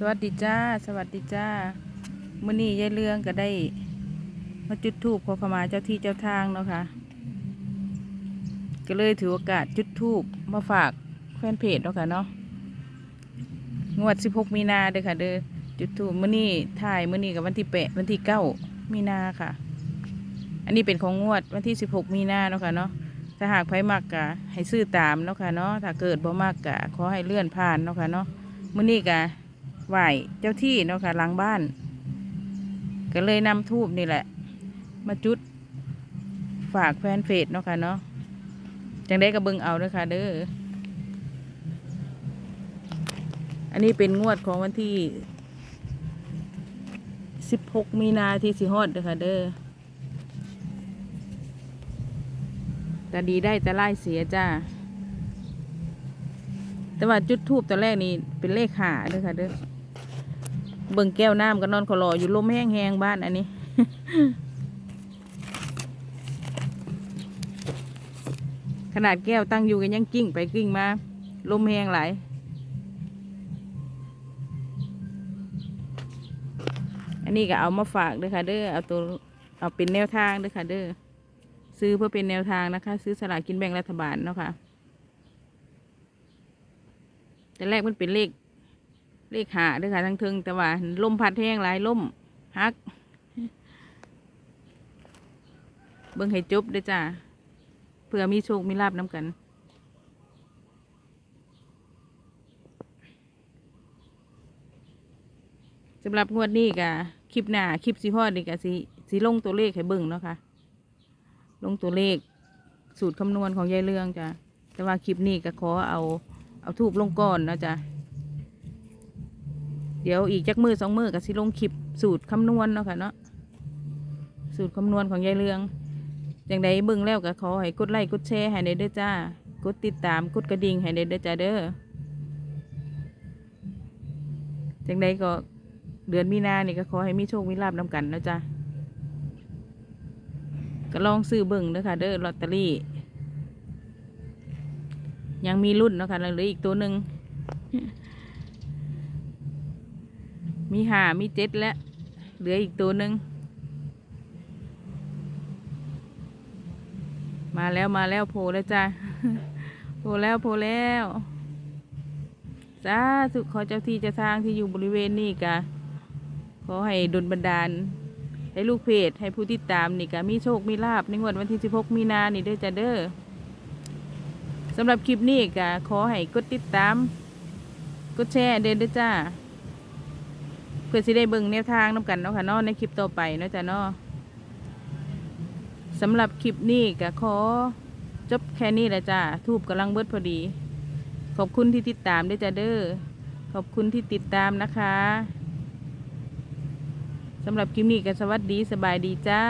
สวัสดีจ้า สวัสดีจ้ามื้อนี้ยายเรืองก็ได้ มาจุดธูปขอขมาเจ้าที่เจ้าทางเนาะค่ะ ก็เลยถือโอกาสจุดธูปมาฝากแฟนเพจเนาะค่ะเนาะงวด 16 มีนาเด้อค่ะ เด้อจุดธูปมื้อนี้ถ่ายมื้อนี้กับวันที่แปดวันที่เก้ามีนาค่ะ อันนี้เป็นของงวดวันที่ 16 มีนาเนาะค่ะเนาะถ้าหากไผมักกะให้ซื้อตามเนาะค่ะเนาะถ้าเกิดบ่มักกะขอให้เลื่อนผ่านเนาะค่ะเนาะมื้อนี้กะ ไหวเจ้าที่เนาะค่ะหลังบ้าน ก็เลยนำทูบนี่แหละ มาจุดฝากแฟนเฟซเนาะค่ะเนาะจังได้กระเบิงเอาด้อค่ะ เด้อ อันนี้เป็นงวดของวันที่16มีนาที่สิฮอดเด้อค่ะ เด้อแต่ดีได้แต่ไล่เสียจ้า แต่ว่าจุดทูบตอนแรกนี่เป็นเลขหาเด้อค่ะเด้อ เบิ่งแก้วน้ำก็นอนขอรออยู่ลมแห้งๆบ้านอันนี้ขนาดแก้วตั้งอยู่กันยังกิ้งไปกิ้งมา ลมแห้งหลอันนี้ก็เอามาฝากเด้อค่ะเด้อเอาตัวเอาเป็นแนวทางเด้อค่ะเด้อซื้อเพื่อเป็นแนวทางนะคะ ซื้อสลากกินแบ่งรัฐบาลเนาะค่ะแต่แรกมันเป็นเลข เลขหาเด้วยค่ะทั้งทึงแต่ว่าลมพัดแห้งหลายลมฮัก เบิ่งให้จบเด้อจ้าเพื่อมีโชคมีลาบน้ำกัน สำหรับงวดนี้กะคลิปหน้าคลิปสีพอดนี่กะสีสีลงตัวเลขให้เบิ่งเนาะค่ะ ลงตัวเลขสูตรคำนวณของยายเรื่องจ้ะแต่ว่าคลิปนี้ก็ขอเอาเอาทูบลงก่อนนะจ๊ะ เดี๋ยวอีกจักมือสองมือกับสิลงคลิปสูตรคำนวณเนาะค่ะเนาะสูตรคำนวณของยายเรืองอย่างใดเบิ่งแล้วก็ขอให้กดไลค์กดแชร์ให้ได้เด้อจ้ากดติดตามกดกระดิ่งให้ได้เด้อจ้าเด้อจังใดก็เดือนมีนาเนี่ก็ขอให้มีโชคมีลาบนำกันนะจ้าก็ลองซื้อเบิ่งเด้อค่ะเด้อลอตเตอรี่ ยังมีรุ่นเนาะค่ะเหลืออีกตัวหนึ่ง มีหามีเจ็ดและเหลืออีกตัวหนึ่ง มาแล้วมาแล้วโผล่แล้วจ้าโผล่แล้วโผล่แล้วสาธุขอเจ้าที่เจ้าทางที่อยู่บริเวณนี้กะขอให้ดลบันดาล ให้ลูกเพจให้ผู้ติดตามนี่กะมีโชคมีลาบในงวดวันที่ 16 มีนานี่เด้อจ้าเด้อสำหรับคลิปนี้กะขอให้กดติดตาม กดแชร์เด้อเด้อจ้า เพื่อสิได้เบิ่งแนวทางน้ำกันเนาะค่ะเนาะในคลิปต่อไปเนาะจ้ะเนาะสำหรับคลิปนี้ก็ขอจบแค่นี้แหละจ้าทูบกำลังเบิดพอดี ขอบคุณที่ติดตามด้วยจ้าเด้อขอบคุณที่ติดตามนะคะสำหรับคลิปนี้ก็สวัสดีสบายดีจ้า